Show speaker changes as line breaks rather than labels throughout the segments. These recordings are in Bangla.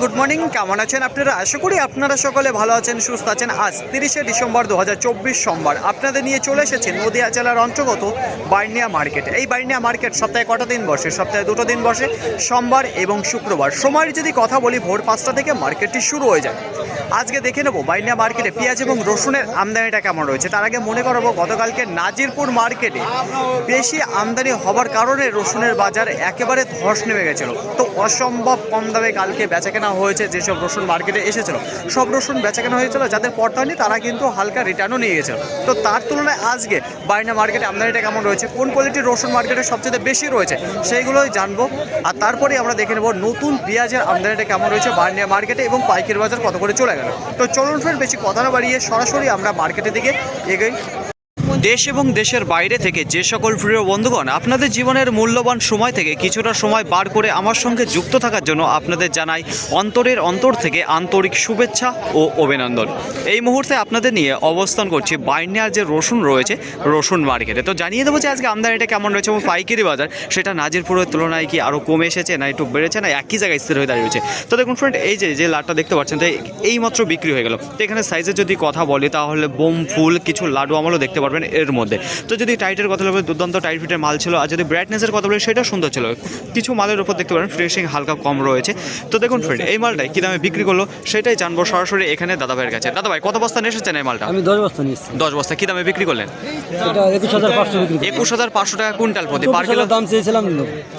ফ্রেন্ড গুড মর্নিং, কেমন আছেন আপনারা? আশা করি আপনারা সকলে ভালো আছেন, সুস্থ আছেন। আজ তিরিশে ডিসেম্বর দু হাজার চব্বিশ সোমবার। আপনাদের নিয়ে চলে এসেছে নদিয়া জেলার অন্তর্গত বাইনিয়া মার্কেট। এই বাইনিয়া মার্কেট সপ্তাহে কটা দিন বসে? সপ্তাহে দুটো দিন বসে, সোমবার এবং শুক্রবার। সময়ের যদি কথা বলি, ভোর পাঁচটা থেকে মার্কেটটি শুরু হয়ে যায়। আজকে দেখে নেব বাইনিয়া মার্কেটে পেঁয়াজ এবং রসুনের আমদানিটা কেমন রয়েছে। তার আগে মনে করাবো, গতকালকে নাজিরপুর মার্কেটে বেশি আমদানি হবার কারণে রসুনের বাজার একেবারে ধস নেমে গেছিল। তো অসম্ভব কম দামে কালকে বেচাকেনা হয়েছে যেসব রসুন মার্কেটে এসেছিল। সব রসুন বেচাকেনা হয়েছিল, যাদের পর্দা নেই তারা কিন্তু হালকা রিটার্নও নিয়ে গেছিল। তো তার তুলনায় আজকে বাইনা মার্কেটে আমদানিটা কেমন রয়েছে? কোন কোয়ালিটির রসুন মার্কেটে সবচেয়ে বেশি রয়েছে? সেইগুলোই জানব। আর তারপরে আমরা দেখে নেব নতুন পেঁয়াজের আমদানিটা কেমন রয়েছে বার্নিয়া মার্কেটে এবং পাইকারি বাজার কত করে চলে গেল। তো চলুন ফ্রেন্ড বেশি কথা না বাড়িয়ে সরাসরি আমরা মার্কেটের দিকে এগোই। দেশ এবং দেশের বাইরে থেকে যে সকল প্রিয় বন্ধুগণ আপনাদের জীবনের মূল্যবান সময় থেকে কিছুটা সময় বার করে আমার সঙ্গে যুক্ত থাকার জন্য আপনাদের জানাই অন্তরের অন্তর থেকে আন্তরিক শুভেচ্ছা ও অভিনন্দন। এই মুহূর্তে আপনাদের নিয়ে অবস্থান করছি বাইনিয়ার যে রসুন রয়েছে, রসুন মার্কেটে তো জানিয়ে দেবো যে আজকে আমদানিটা কেমন রয়েছে এবং পাইকারি বাজার, সেটা নাজিরপুরের তুলনায় কি আরও কমে এসেছে না একটু বেড়েছে না একই জায়গায় স্থির হয়ে দাঁড়িয়েছে তো দেখুন ফ্রেন্ড এই যে যে লাটটা দেখতে পাচ্ছেন এই মাত্র বিক্রি হয়ে গেল। তো এখানে সাইজের যদি কথা বলি, তাহলে বোম, ফুল, কিছু লাডু আমলও দেখতে পারবেন। এর মধ্যে। তো যদি টাইটের কথা বলি দুর্দান্ত টাইট ফিটের মাল ছিল। আর যদি ব্রাইটনেসের কথা বলি সেটা সুন্দর ছিল। কিছু মালের উপর দেখতে পারেন ফ্রেশিং হালকা কম রয়েছে। তো দেখুন ফ্রেন্ড এই মালটাই কী দামে বিক্রি করল সেটাই জানব সরাসরি এখানে দাদা ভাইয়ের কাছে। দাদা ভাই কত বস্তা নিয়ে এসেছেন এই মালটা?
আমি দশ বস্তা নিয়েছি
দশ বস্তা কী দামে বিক্রি করলেন?
একুশ হাজার পাঁচশো
টাকা কুইন্টাল প্রতি পার কিলো?
দাম চেয়েছিলাম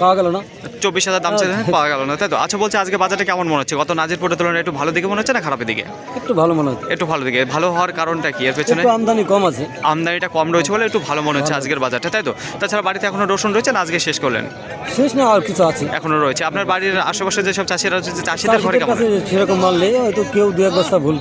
পাওয়া গেল না।
চব্বিশ হাজার দাম চাইছেন পাওয়া গেল না। তাই তো? আচ্ছা বলছে আজকে বাজারটা কেমন মনে হচ্ছে? গত নাজিরপুরের তুলনায় একটু ভালো দিকে মনে হচ্ছে না খারাপের দিকে?
একটু ভালো মনে হচ্ছে।
একটু ভালো দিকে। ভালো হওয়ার কারণটা কি? এর পেছনে?
আমদানি কম আছে।
আমদানিটা কম রয়েছে বলে একটু ভালো মনে হচ্ছে আজকের বাজারটা তাই তো? তাছাড়া বাড়িতে এখনও রসুন রয়েছে না আজকে শেষ করলেন?
শেষ না আর কিছু আছে।
এখনও রয়েছে। আপনার বাড়ির আশেপাশে যেসব চাষিরা রয়েছে চাষিদের ঘরে কেমন?
সেরকম মাল নেই হয়তো কেউ দু এক বস্তা ভুল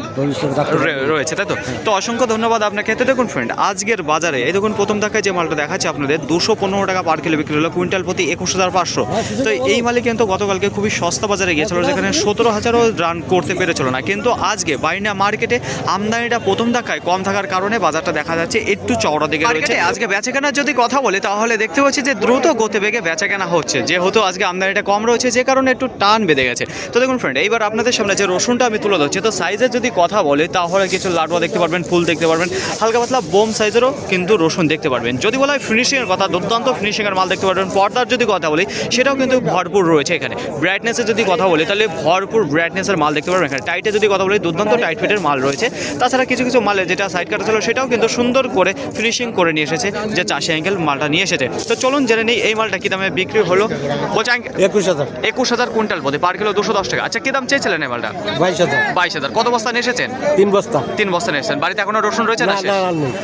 রয়েছে তাই তো? তো অসংখ্য ধন্যবাদ আপনাকে। তো দেখুন ফ্রেন্ড আজকের বাজারে এই দেখুন প্রথম দেখায় যে মালটা দেখাচ্ছে আপনাদের দুশো পনেরো টাকা পার কিলো বিক্রি হলো কুইন্টাল প্রতি একুশ হাজার পাঁচশো। তো এই মালে কিন্তু গতকালকে খুবই সস্তা বাজারে গিয়েছিল যেখানে সতেরো হাজারও রান করতে পেরেছিল না। কিন্তু আজকে বাইনা মার্কেটে আমদানিটা প্রথম দেখায় কম থাকার কারণে বাজারটা দেখা যাচ্ছে একটু চওড়া দিকে রয়েছে। আজকে বেচাকেনার যদি কথা বলি তাহলে দেখতে পাচ্ছি যে দ্রুত গতি বেগে বেচাকেনা হচ্ছে। যেহেতু আজকে আমদানিটা কম রয়েছে যে কারণে একটু টান বেঁধে গেছে। তো দেখুন ফ্রেন্ড এইবার আপনাদের সামনে যে রসুনটা আমি তুলে ধরছি তো সাইজের যদি কথা বলে তাহলে কিছু লাডুয়া দেখতে পারবেন ফুল দেখতে পারবেন হালকা পাতলা বোম সাইজেরও কিন্তু রসুন দেখতে পারবেন। যদি বলা হয় ফিনিশিংয়ের কথা দুর্দান্ত ফিনিশিংয়ের মাল দেখতে পারবেন। পর্দার যদি কথা বলি সেটাও কিন্তু ভরপুর রয়েছে এখানে। ব্রাইটনেসের যদি কথা বলি তাহলে ভরপুর ব্রাইটনেসের মাল দেখতে পারবেন এখানে। টাইটে যদি কথা বলি দুর্দান্ত টাইট ফিটের মাল রয়েছে। তাছাড়া কিছু কিছু মালে যেটা সাইড কাটা ছিল সেটাও কিন্তু সুন্দর করে ফিনিশিং করে নিয়ে এসেছে যে চাষি অ্যাঙ্কেল মালটা নিয়ে এসেছে। তো চলুন জেনে নিই এই মালটা কী দামে বিক্রি হলো? বলছে
একুশ হাজার।
একুশ হাজার কুইন্টাল প্রতি পার কিলো দুশো দশ টাকা। আচ্ছা কী দাম চেয়েছিলেন এই মালটা?
বাইশ হাজার।
বাইশ হাজার। কত বস্তা নিয়ে এসেছেন?
তিন বস্তা।
তিন বস্তা নিয়ে এসেছেন। বাড়িতে এখনও রসুন রয়েছে না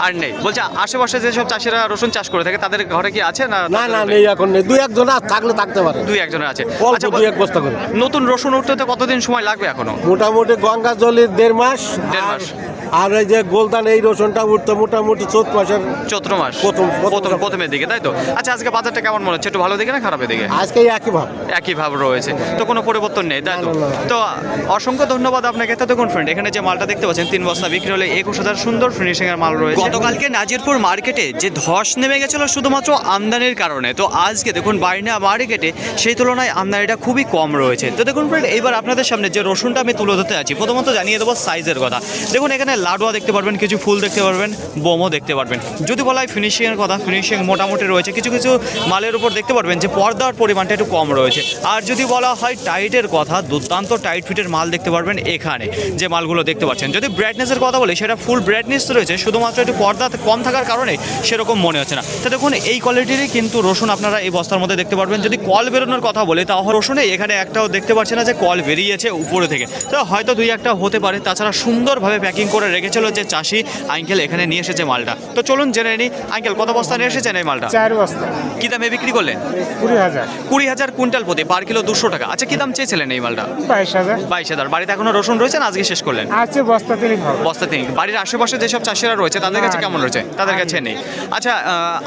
আর নেই।
বলছে আশেপাশে যেসব চাষিরা রসুন চাষ করে থাকে তাদের ঘরে কি আছে না
না না নেই এখন নেই। দুই একজন থাকলে থাকতে পারে।
দুই একজনের আছে। আচ্ছা
দুই এক বস্তা করে।
নতুন রসুন উঠতে কতদিন সময় লাগবে এখনও?
মোটামুটি গঙ্গা জলের দেড় মাস।
দেড় মাস।
আর এই যে গোলদান এই রসুনটা উঠতে মোটামুটি চোদ্দ মাসের
চৈত্র মাস।
প্রথম- প্রথম
প্রথম প্রথমের দিকে তাই তো? আচ্ছা আজকে বাজারটা কেমন মনে হচ্ছে? একটু ভালো দিকে না খারাপের দিকে?
আজকে একই ভাব।
একই ভাব রয়েছে। তো কোনো পরিবর্তন নেই তাই তো। তো অসংখ্য ধন্যবাদ আপনাকে। তো দেখুন ফ্রেন্ড এখানে যে মালটা দেখতে পাচ্ছেন তিন বস্তা বিক্রি হলে একুশ হাজার সুন্দর ফিনিশিং এর মাল রয়েছে। গতকালকে নাজিরপুর মার্কেটে যে ধস নেমে গেছিল শুধুমাত্র আমদানির কারণে তো আজকে দেখুন বাইনা মার্কেটে সেই তুলনায় আমদানিটা খুবই কম রয়েছে। তো দেখুন ফ্রেন্ড এইবার আপনাদের সামনে যে রসুনটা আমি তুলে ধরতে আছি প্রথমত জানিয়ে দেবো সাইজের কথা। দেখুন এখানে লাডুয়া দেখতে পারবেন, কিছু ফুল দেখতে পারবেন, বোমও দেখতে পারবেন। যদি বলা হয় ফিনিশিংয়ের কথা ফিনিশিং মোটামুটি রয়েছে, কিছু কিছু মালের উপর দেখতে পারবেন যে পর্দার পরিমাণটা একটু কম রয়েছে। আর যদি বলা হয় টাইটের কথা, দুর্দান্ত টাইট ফিটের মাল দেখতে পারবেন এখানে, যে মালগুলো দেখতে পাচ্ছেন। যদি ব্রাইটনেসের কথা বলি, সেটা ফুল ব্রাইটনেস রয়েছে, শুধুমাত্র একটু পর্দা কম থাকার কারণে সেরকম মনে হচ্ছে না। তো দেখুন, এই কোয়ালিটিরই কিন্তু রসুন আপনারা এই বস্তার মধ্যে দেখতে পারবেন। যদি কল বেরোনোর কথা বলি তাহলে রসুনে এখানে একটাও দেখতে পাচ্ছেন না যে কল বেরিয়েছে উপরে থেকে। তো হয়তো দুই একটা হতে পারে, তাছাড়া সুন্দরভাবে প্যাকিং করে রেখেছিল যে চাষি আঙ্কেল এখানে নিয়ে এসেছে মালটা। তো চলুন জেনে নিই আঙ্কেল কত বস্তা নিয়ে এসেছেন এই মালটা?
চার বস্তা।
কি দামে বিক্রি করলেন?
কুড়ি হাজার।
কুড়ি হাজার কুইন্টাল প্রতি পার কিলো দুশো টাকা। আচ্ছা কি দাম চেয়েছিলেন এই মালটা?
বাইশ হাজার।
বাইশ হাজার। বাড়িতে এখনও রসুন রয়েছে আজকে শেষ করলেন?
আছে বস্তা হবে।
বস্তা তিন বাড়ির আশেপাশে যেসব চাষিরা রয়েছে তাদের কাছে কেমন রয়েছে? তাদের কাছে নেই। আচ্ছা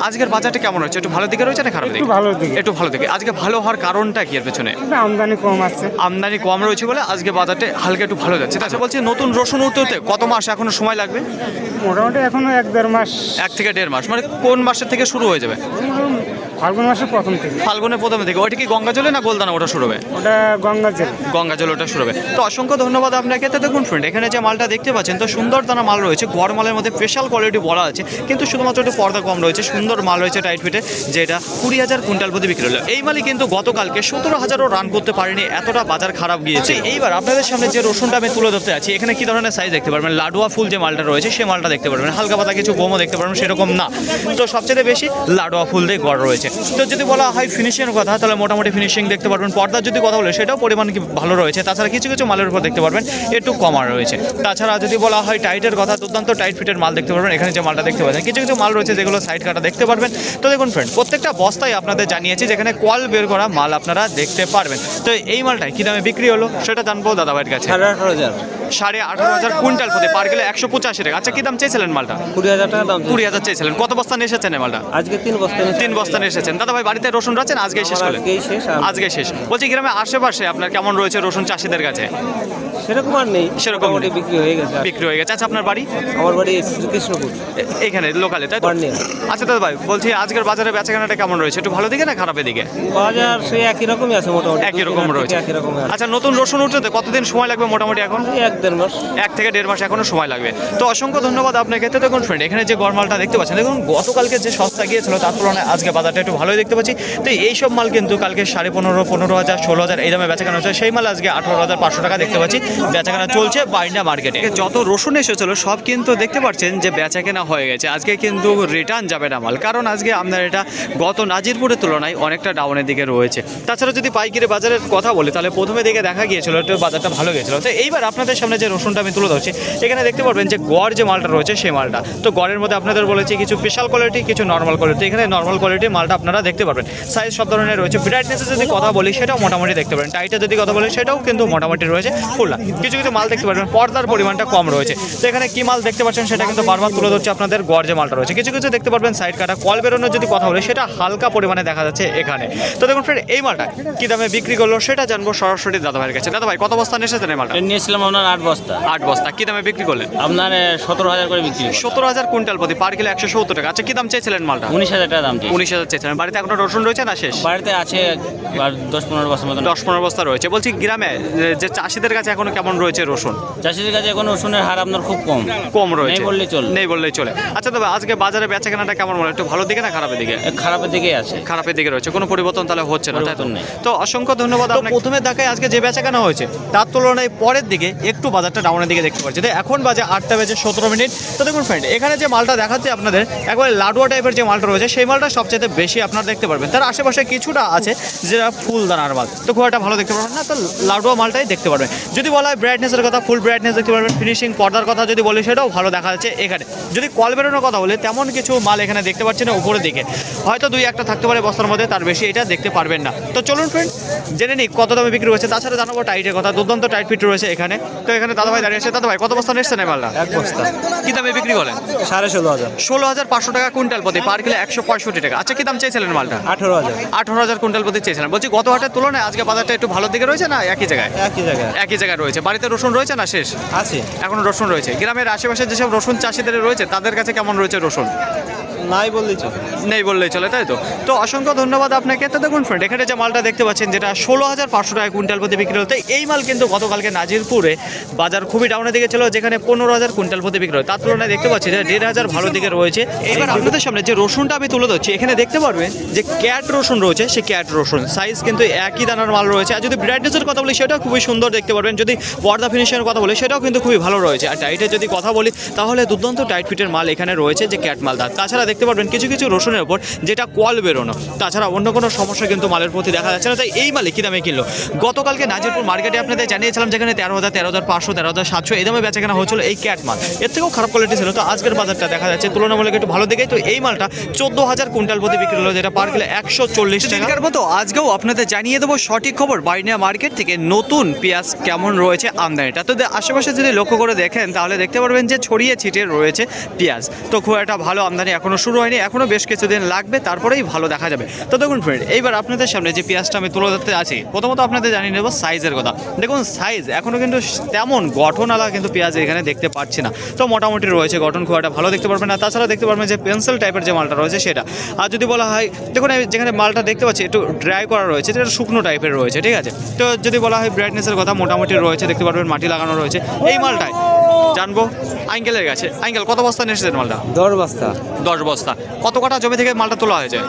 আজকের বাজারটা কেমন রয়েছে? একটু ভালো দিকে রয়েছে না খারাপ দিকে?
ভালোর দিকে।
একটু ভালো দিকে। আজকে ভালো হওয়ার কারণটা কি এর পেছনে?
আমদানি কম আছে।
আমদানি কম রয়েছে বলে আজকে বাজারটা হালকা একটু ভালো যাচ্ছে। তাছাড়া বলছি নতুন রসুন উঠতে কত মাস এখনও সময় লাগবে?
মোটামুটি এখনও এক দেড় মাস।
এক থেকে দেড় মাস। মানে কোন মাসের থেকে শুরু হয়ে যাবে?
ফাল্গুন মাসের প্রথম থেকে।
ফাল্গুনের প্রথম থেকে। ওইটা কি গঙ্গা জলে না গোলদানা ওটা শুরু হবে?
ওটা গঙ্গা জল।
গঙ্গা জল ওটা শুরু হবে। তো অসংখ্য ধন্যবাদ আপনাকে। তো দেখুন ফ্রেন্ড এখানে যে মালটা দেখতে পাচ্ছেন তো সুন্দর দানা মাল রয়েছে। গড় মালের মধ্যে স্পেশাল কোয়ালিটি বলা আছে কিন্তু শুধুমাত্র একটু পর্দা কম রয়েছে। সুন্দর মাল রয়েছে টাইট ফিটে যেটা কুড়ি হাজার কুইন্টাল প্রতি বিক্রি হলো। এই মালই কিন্তু গতকালকে সতেরো হাজারও রান করতে পারেনি এতটা বাজার খারাপ গিয়েছে। এইবার আপনাদের সামনে যে রসুনটা আমি তুলে ধরতে আছি এখানে কি ধরনের সাইজ দেখতে পারবেন? লাডুয়া ফুল যে মালটা রয়েছে সেই মালটা দেখতে পারবেন। হালকা পাতা কিছু বোমও দেখতে পারবেন সেরকম না। তো সবচেয়ে বেশি লাডুয়া ফুল দিয়ে গড় রয়েছে। তো যদি বলা হয় ফিনিশিংয়ের কথা, তাহলে মোটামুটি ফিনিশিং দেখতে পারবেন। পর্দার যদি কথা বলে, সেটাও পরিমাণ ভালো রয়েছে। তাছাড়া কিছু কিছু মালের উপর দেখতে পারবেন, একটু কমার রয়েছে। তাছাড়া যদি বলা হয় টাইটের কথা, দুর্দান্ত টাইট ফিটের মাল দেখতে পারবেন। এখানে যে মালটা দেখতে পাচ্ছেন, কিছু কিছু মাল রয়েছে যেগুলো সাইড কাটা দেখতে পারবেন। তো দেখুন ফ্রেন্ড প্রত্যেকটা বস্তায় আপনাদের জানিয়েছি যেখানে কল বের করা মাল আপনারা দেখতে পারবেন। তো এই মালটাই কী দামে বিক্রি হলো, সেটা জানব দাদাভাইয়ের কাছে।
সাড়ে আঠারো হাজার
কুইন্টাল প্রতি পার কিলো একশো পঁচাশি টাকা। আচ্ছা কি দাম চেয়েছিলেন মালটা?
কুড়ি হাজার টাকা দাম
কুড়ি হাজার চেয়েছিলেন। কত বস্তা নিয়ে এসেছেন মালটা?
আজকে তিন বস্তা
তিন বস্তা নিয়ে এসেছেন। দাদা ভাই বাড়িতে রসুন রাখছেন আজকে শেষ করলেন? আজকে শেষ বলছি গ্রামে আশেপাশে আপনার কেমন রয়েছে রসুন চাষিদের কাছে?
সেরকম আর নেই।
সেরকম নেই।
বিক্রি হয়ে গেছে। আর।
বিক্রি হয়ে গেছে। আচ্ছা আপনার বাড়ি?
আমার বাড়ি কৃষ্ণপুর
এ- এখানে লোকালে তাই তো?
বার্নিয়া।
আচ্ছা দাদা ভাই বলছি আজকের বাজারে বেচাকেনাটা কেমন রয়েছে? একটু ভালো দিকে না খারাপের দিকে
বাজার সেই একই রকমই আছে মোটামুটি।
একই রকম রয়েছে।
থেকে একই রকম আছে।
আচ্ছা নতুন রসুন উঠতে তো? কতদিন সময় লাগবে মোটামুটি এখন?
এই এক দেড় মাস।
এক থেকে দেড় মাস এখনও সময় লাগবে। তো অসংখ্য ধন্যবাদ আপনাকে। তো দেখুন ফ্রেন্ড এখানে যে গরমালটা দেখতে পাচ্ছেন দেখুন গতকালকে যে সস্তা গিয়েছিল তার তুলনায় আজকে বাজারটা একটু ভালোই দেখতে পাচ্ছি। তো এই সব মাল কিন্তু কালকে সাড়ে পনেরো পনেরো হাজার ষোলো হাজার এই দামে বেচাকেনা হচ্ছে। সেই মাল আজকে আঠারো হাজার পাঁচশো টাকা দেখতে পাচ্ছি। বেচাকেনা চলছে বাইন্ডা মার্কেটে। যত রসুন এসেছিল, সব কিন্তু দেখতে পাচ্ছেন যে বেচাকেনা হয়ে গেছে। আজকে কিন্তু রিটার্ন যাবে না মাল। কারণ আজকে আপনার এটা গত নাজিরপুরের তুলনায় অনেকটা ডাউনের দিকে রয়েছে। তাছাড়া যদি পাইকারি বাজারের কথা বলি, তাহলে প্রথমে দিকে দেখা গিয়েছিল, একটু বাজারটা ভালো গিয়েছিল। তো এইবার আপনাদের সামনে যে রসুনটা আমি তুলে ধরছি, এখানে দেখতে পারবেন যে গড় যে মালটা রয়েছে, সেই মালটা। তো গড়ের মধ্যে আপনাদের বলেছি কিছু স্পেশাল কোয়ালিটি কিছু নর্মাল কোয়ালিটি এখানে নর্মাল কোয়ালিটির মালটা আপনারা দেখতে পারবেন। সাইজ সব ধরনের রয়েছে। ব্রাইটনেসের যদি কথা বলি, সেটাও মোটামুটি দেখতে পারেন। টাইটের যদি কথা বলি, সেটাও কিন্তু মোটামুটি রয়েছে। ফুল কিছু কিছু মাল দেখতে পারবেন পর্দার পরিমাণটা কম রয়েছে। তো এখানে কী মাল দেখতে পাচ্ছেন সেটা কিন্তু বারবার তুলে ধরছে আপনাদের যে মালটা রয়েছে। কিছু কিছু দেখতে পারবেন সাইড কাটা। কল বেরোনোর যদি কথা বলি সেটা হালকা পরিমাণে দেখা যাচ্ছে এখানে। তো দেখুন ফ্রেন্ড এই মালটা কী দামে বিক্রি করল সেটা জানব সরাসরি দাদা ভাইয়ের কাছে। দাদা ভাই কত বস্তা নিয়ে এসেছেন এই মালটা?
নিয়েছিলাম আপনার আট বস্তা।
আট বস্তা। কী দামে বিক্রি করলেন?
আপনার সতেরো হাজার করে বিক্রি
সতেরো হাজার কুইন্টাল প্রতি পার কিলো একশো সত্তর টাকা। আচ্ছা কী দাম চেয়েছিলেন মালটা?
উনিশ হাজার টাকা দাম
উনিশ হাজার চেয়েছিলেন। বাড়িতে এখনও রসুন রয়েছে না শেষ?
বাড়িতে আছে দশ পনেরো বছর মতন।
দশ পনেরো বস্তা রয়েছে। বলছি গ্রামে যে চাষিদের কাছে এখনও কেমন রয়েছে রসুন?
চাষিদের কাছে এখন রসুনের হার আপনার খুব কম।
কম রয়েছে।
নেই বললেই চলে।
নেই বললেই চলে। আচ্ছা তবে আজকে বাজারে বেচা কেনাটা কেমন মনে হয়? একটু ভালো দিকে না খারাপের দিকে?
খারাপের দিকেই আছে।
খারাপের দিকে রয়েছে। কোনো পরিবর্তন তাহলে হচ্ছে না তাই তো?
পরিবর্তন নেই।
তো অসংখ্য ধন্যবাদ আপনাকে। প্রথমে দেখায় আজকে যে বেচা কেনা হয়েছে তার তুলনায় পরের দিকে একটু বাজারটা ডাউনের দিকে দেখতে পাচ্ছি। তো এখন বাজে আটটা বেজে সতেরো মিনিট। তো দেখুন ফ্রেন্ড এখানে যে মালটা দেখাচ্ছে আপনাদের একবারে লাডুয়া টাইপের যে মালটা রয়েছে সেই মালটা সবচেয়ে বেশি আপনারা দেখতে পারবেন। তার আশেপাশে কিছুটা আছে যেটা ফুল দানার মাল। তো খুব একটা ভালো দেখতে পারবেন না তো লাডুয়া মালটাই দেখতে পারবেন। যদি বলা হয় ব্রাইটনেসের কথা ফুল ব্রাইটনেস দেখতে পারবেন ফিনিশিং পর্দার কথা যদি বলি সেটাও ভালো দেখা যাচ্ছে এখানে। যদি কল বেরোনোর কথা বলে তেমন কিছু মাল এখানে দেখতে পাচ্ছি না উপরের দিকে। হয়তো দুই একটা থাকতে পারে বস্তার মধ্যে তার বেশি এটা দেখতে পারবেন না। তো চলুন ফ্রেন্ড জেনে নিই কত দামে বিক্রি হয়েছে। তাছাড়া জানাব টাইটের কথা দুর্দান্ত টাইট ফিট রয়েছে এখানে। তো এখানে দাদা ভাই দাঁড়িয়ে আছে। দাদা ভাই কত বস্তা নিচ্ছেন এই মালটা?
এক বস্তা।
কি দামে বিক্রি করেন?
সাড়ে ষোলো হাজার।
ষোলো হাজার পাঁচশো টাকা কুইন্টাল প্রতি পার কিলো একশো পঁয়ষট্টি টাকা। আচ্ছা কি দাম চেয়েছিলেন মালটা?
আঠেরো হাজার।
আঠারো হাজার কুইন্টাল প্রতি চেয়েছিলেন। বলছি গত হাটের তুলনায় আজকে বাজারটা একটু ভালো দিকে রয়েছে না একই জায়গায়?
একই জায়গায়।
একই জায়গায় রয়েছে। বাড়িতে রসুন রয়েছে না শেষ?
আছে।
এখন রসুন রয়েছে। গ্রামের আশেপাশে যেসব রসুন চাষিদের রয়েছে তাদের কাছে কেমন রয়েছে রসুন?
নাই বললেই চলে।
নেই বললেই চলে তাই তো? তো অসংখ্য ধন্যবাদ আপনাকে। তো দেখুন ফ্রেন্ড এখানে যে মালটা দেখতে পাচ্ছেন যেটা ষোলো হাজার পাঁচশো টাকা কুইন্টাল প্রতি বিক্রি হতো এই মাল কিন্তু গতকালকে নাজিরপুরে বাজার খুবই ডাউনের দিকে ছিল যেখানে পনেরো হাজার কুইন্টাল প্রতি বিক্রি হয় তার তুলনায় দেখতে পাচ্ছি যে দেড় হাজার ভালো দিকে রয়েছে। এবার আপনাদের সামনে যে রসুনটা আমি তুলে ধরছি এখানে দেখতে পারবেন যে ক্যাট রসুন রয়েছে সে ক্যাট রসুন। সাইজ কিন্তু একই দানার মাল রয়েছে। আর যদি ব্রাইটনেসের কথা বলি সেটাও খুবই সুন্দর দেখতে পারবেন। যদি পর্দা ফিনিশিংয়ের কথা বলি সেটাও কিন্তু খুবই ভালো রয়েছে। আর টাইটের যদি কথা বলি তাহলে দুর্দান্ত টাইট ফিটের মাল এখানে রয়েছে যে ক্যাট মালদা তাছাড়া দেখতে পারবেন কিছু কিছু রসুনের ওপর যেটা কল বেরোনো। তাছাড়া অন্য কোনো সমস্যা কিন্তু মালের প্রতি দেখা যাচ্ছে না, তাই এই মালে কী দামে কিনলো? গতকালকে নাজিরপুর মার্কেটে আপনাদের জানিয়েছিলাম যেখানে তেরো হাজার তেরো হাজার পাঁচশো, তেরো হাজার সাতশো এই দামে বেচা কেনা হচ্ছিল এই ক্যাট মাল। এর থেকেও খারাপ কোয়ালিটি ছিল, তো আজকের বাজারটা দেখা যাচ্ছে তুলনামূলক একটু ভালো দিকেই। তো এই মালটা চোদ্দ হাজার কুইন্টাল প্রতি বিক্রি হলো, যেটা পার কিলো একশো চল্লিশ টাকার মতো আজকেও আপনাদের জানিয়ে দেবো সঠিক খবর বাইনিয়া মার্কেট থেকে নতুন পেঁয়াজ কেমন রয়েছে আমদানিটা। তো আশেপাশে যদি লক্ষ্য করে দেখেন, তাহলে দেখতে পারবেন যে ছড়িয়ে ছিটিয়ে রয়েছে পেঁয়াজ। তো খুব একটা ভালো আমদানি এখনও শুরু হয়নি এখনও বেশ কিছুদিন লাগবে, তারপরেই ভালো দেখা যাবে। তো দেখুন ফ্রেন্ড এইবার আপনাদের সামনে যে পেঁয়াজটা আমি তুলে ধরতে আছি, প্রথমত আপনাদের জানিয়ে নেব সাইজের কথা। দেখুন সাইজ এখনও কিন্তু তেমন গঠনওয়ালা কিন্তু পেঁয়াজ এখানে দেখতে পাচ্ছি না। তো মোটামুটি রয়েছে গঠন খুব একটা ভালো দেখতে পারবেন না, তাছাড়া দেখতে পারবেন যে পেন্সিল টাইপের যে মালটা রয়েছে সেটা। আর যদি বলা হয়, দেখুন আমি যেখানে মালটা দেখতে পাচ্ছি, একটু ড্রাই করা রয়েছে, যেটা শুকনো টাইপের রয়েছে, ঠিক আছে? তো যদি বলা হয় ব্রাইটনেসের কথা, মোটামুটি রয়েছে, দেখতে পারবেন মাটি লাগানো রয়েছে। এই মালটায় জানব। আঙ্কেলের কাছে। আঙ্কেল কত বস্তা নিয়ে এসেছেন মালটা?
দশ বস্তা।
দশ বস্তা। কত কাটা জমি থেকে মালটা তোলা হয়েছে?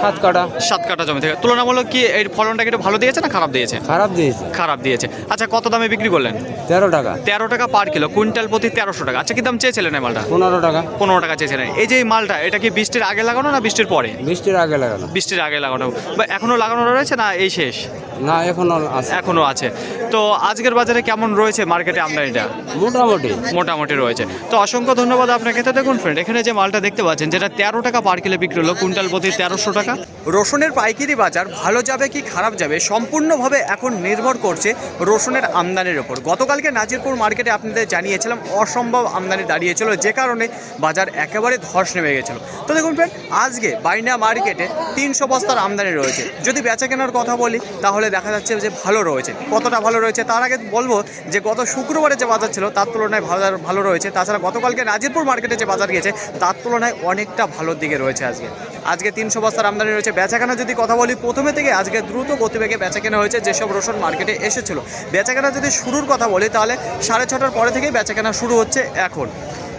সাত কাটা।
সাত কাটা জমি থেকে। তুলনামূলক কি এই ফলনটা কি একটু ভালো দিয়েছে না খারাপ দিয়েছে?
খারাপ দিয়েছে।
খারাপ দিয়েছে। আচ্ছা কত দামে বিক্রি করলেন?
তেরো টাকা।
তেরো টাকা পার কিলো কুইন্টাল প্রতি তেরোশো টাকা। আচ্ছা কি দাম চেয়েছিলেন এই মালটা?
পনেরো টাকা।
পনেরো টাকা চেয়েছিলেন। এই যে মালটা এটা কি বৃষ্টির আগে লাগানো না বৃষ্টির পরে?
বৃষ্টির আগে লাগানো।
বৃষ্টির আগে লাগানো। বা এখনও লাগানো রয়েছে না এই শেষ?
না এখনও আছে।
এখনও আছে। তো আজকের বাজারে কেমন রয়েছে মার্কেটে আমদানিটা?
মোটামুটি।
মোটামুটি রয়েছে। তো অসংখ্য ধন্যবাদ আপনাকে। তো দেখুন ফ্রেন্ড এখানে যে মালটা দেখতে পাচ্ছেন যেটা তেরো টাকা পার কিলো বিক্রি হলো কুইন্টাল প্রতি তেরোশো টাকা। রসুনের পাইকারি বাজার ভালো যাবে কি খারাপ যাবে সম্পূর্ণভাবে এখন নির্ভর করছে রসুনের আমদানির ওপর। গতকালকে নাজিরপুর মার্কেটে আপনাদের জানিয়েছিলাম অসম্ভব আমদানি দাঁড়িয়েছিল যে কারণে বাজার একেবারে ধস নেমে গেছিল। তো দেখুন ফ্রেন্ড আজকে বাইনা মার্কেটে তিনশো বস্তার আমদানি রয়েছে। যদি বেচা কেনার কথা বলি তাহলে দেখা যাচ্ছে যে ভালো রয়েছে। কতটা ভালো রয়েছে। তার আগে বলব যে গত শুক্রবারে যে বাজার ছিল, তার তুলনায় বাজার ভালো রয়েছে। তাছাড়া গতকালকে নাজিরপুর মার্কেটে যে বাজার গিয়েছে, তার তুলনায় অনেকটা ভালোর দিকে রয়েছে আজকে। আজকে তিনশো বস্তার আমদানি রয়েছে। বেচাকেনা যদি কথা বলি, প্রথমে থেকে আজকে দ্রুত গতিবেগে বেচাকেনা হয়েছে, যেসব রসুন মার্কেটে এসেছিল। বেচাকেনা যদি শুরুর কথা বলি, তাহলে সাড়ে ছটার পরে থেকেই বেচাকেনা শুরু হচ্ছে এখন।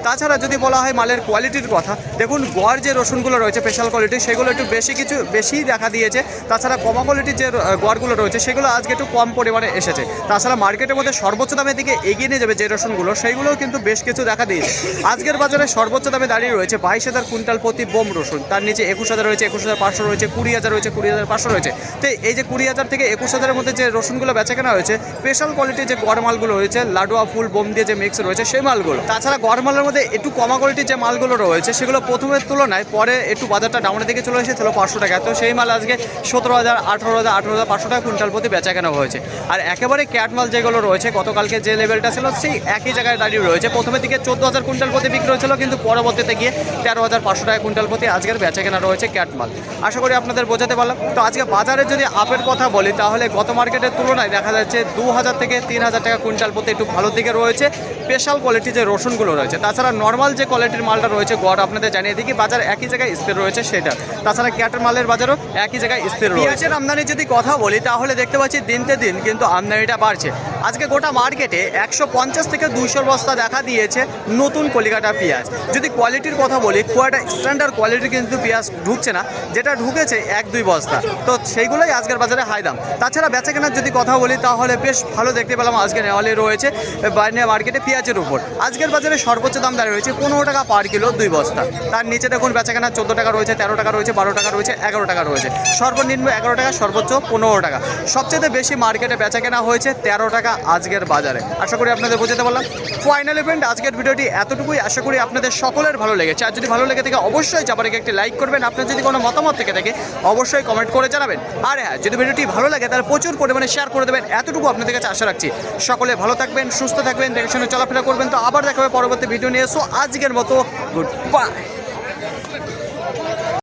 তাছাড়া যদি বলা হয় মালের কোয়ালিটির কথা, দেখুন গড় যে রসুনগুলো রয়েছে স্পেশাল কোয়ালিটি সেগুলো একটু বেশি কিছু, বেশিই দেখা দিয়েছে। তাছাড়া কমা কোয়ালিটির যে গড়গুলো রয়েছে, সেগুলো আজকে একটু কম পরিমাণে এসেছে। তাছাড়া মার্কেটের মধ্যে সর্বোচ্চ দামের দিকে এগিয়ে নিয়ে যাবে যে রসুনগুলো, সেইগুলোও কিন্তু বেশ কিছু দেখা দিয়েছে। আজকের বাজারে সর্বোচ্চ দামে দাঁড়িয়ে রয়েছে বাইশ হাজার কুইন্টাল প্রতি বোম রসুন। তার নিচে একুশ হাজার রয়েছে, একুশ হাজার পাঁচশো রয়েছে, কুড়ি হাজার রয়েছে, কুড়ি হাজার পাঁচশো রয়েছে। তো এই যে কুড়ি হাজার থেকে একুশ হাজারের মধ্যে যে রসুনগুলো বেচা কেনা হয়েছে স্পেশাল কোয়ালিটির যে গড় মালগুলো রয়েছে, লাডুয়া ফুল, বোম দিয়ে যে মিক্স রয়েছে, সেই মালগুলো। তাছাড়া গড় মালের মধ্যে একটু কমা কোয়ালিটির যে মালগুলো রয়েছে, সেগুলো প্রথমের তুলনায় পরে একটু বাজারটা ডাউনের দিকে চলে এসেছিল পাঁচশো টাকা। তো সেই মাল আজকে সতেরো হাজার, আঠেরো হাজার আঠেরো হাজার পাঁচশো টাকা কুইন্টাল প্রতি বেচা কেনা হয়েছে। আর একেবারে ক্যাট মাল যেগুলো রয়েছে, গতকালকে যে লেভেলটা ছিল, সেই একই জায়গায় দাঁড়িয়ে রয়েছে। প্রথমের দিকে চোদ্দ হাজার কুইন্টাল প্রতি বিক্রি হয়েছিল, কিন্তু পরবর্তীতে গিয়ে তেরো হাজার পাঁচশো টাকা কুইন্টাল প্রতি আজকের বেচা কেনা রয়েছে ক্যাট মাল। আশা করি আপনাদের বোঝাতে পারলাম। তো আজকে বাজারে যদি আপের কথা বলি, তাহলে গত মার্কেটের তুলনায় দেখা যাচ্ছে দু হাজার থেকে তিন হাজার টাকা কুইন্টাল প্রতি একটু ভালো দিকে রয়েছে। স্পেশাল কোয়ালিটির যে রসুনগুলো রয়েছে, তাছাড়া নর্মাল যে কোয়ালিটির মালটা রয়েছে, গড় আপনাদের জানিয়ে দিই বাজার একই জায়গায় স্থির রয়েছে সেটা। তাছাড়া ক্যাটের মালের বাজারও একই জায়গায় স্থির রয়েছে। পেঁয়াজের আমদানি যদি কথা বলি, তাহলে দেখতে পাচ্ছি দিনতে দিন কিন্তু আমদানিটা বাড়ছে। আজকে গোটা মার্কেটে একশো পঞ্চাশ থেকে দুইশো বস্তা দেখা দিয়েছে নতুন কলিকাটা পেঁয়াজ। যদি কোয়ালিটির কথা বলি, খুব একটা স্ট্যান্ডার্ড কোয়ালিটির কিন্তু পেঁয়াজ ঢুকছে না, যেটা ঢুকেছে এক দুই বস্তা। তো সেইগুলোই আজকের বাজারে হাই দাম। তাছাড়া বেচা কেনার যদি কথা বলি, তাহলে বেশ ভালো দেখতে পেলাম আজকে নেওয়ালে রয়েছে, বাইরে মার্কেটে পেঁয়াজের উপর। আজকের বাজারে সর্বোচ্চ দাম দাঁড়িয়ে রয়েছে, পনেরো টাকা পার কিলো দুই বস্তা। তার নিচে দেখুন বেচা কেনা চোদ্দ টাকা রয়েছে, তেরো টাকা রয়েছে, বারো টাকা রয়েছে, এগারো টাকা রয়েছে। সর্বনিম্ন এগারো টাকা, সর্বোচ্চ পনেরো টাকা। সবচেয়ে বেশি মার্কেটে বেচা কেনা হয়েছে তেরো টাকা আজকের বাজারে। আশা করি আপনাদের বোঝাতে পারলাম। ফাইনাল ইভেন্ট আজকের ভিডিওটি এতটুকুই। আশা করি আপনাদের সকলের ভালো লেগেছে। আর যদি ভালো লেগে থাকে, অবশ্যই চাপারিকে একটি লাইক করবেন। আপনার যদি কোনো মতামত থেকে থাকে, অবশ্যই কমেন্ট করে জানাবেন। আর হ্যাঁ যদি ভিডিওটি ভালো লাগে, তাহলে প্রচুর পরিমাণে শেয়ার করে দেবেন। এতটুকু আপনাদের কাছে আশা রাখছি। সকলে ভালো থাকবেন, সুস্থ থাকবেন, দেখে শুনে চলাফেরা করবেন। তো আবার দেখা হবে পরবর্তী ভিডিও নিয়ে এসো। আজকের মতো গুড বাই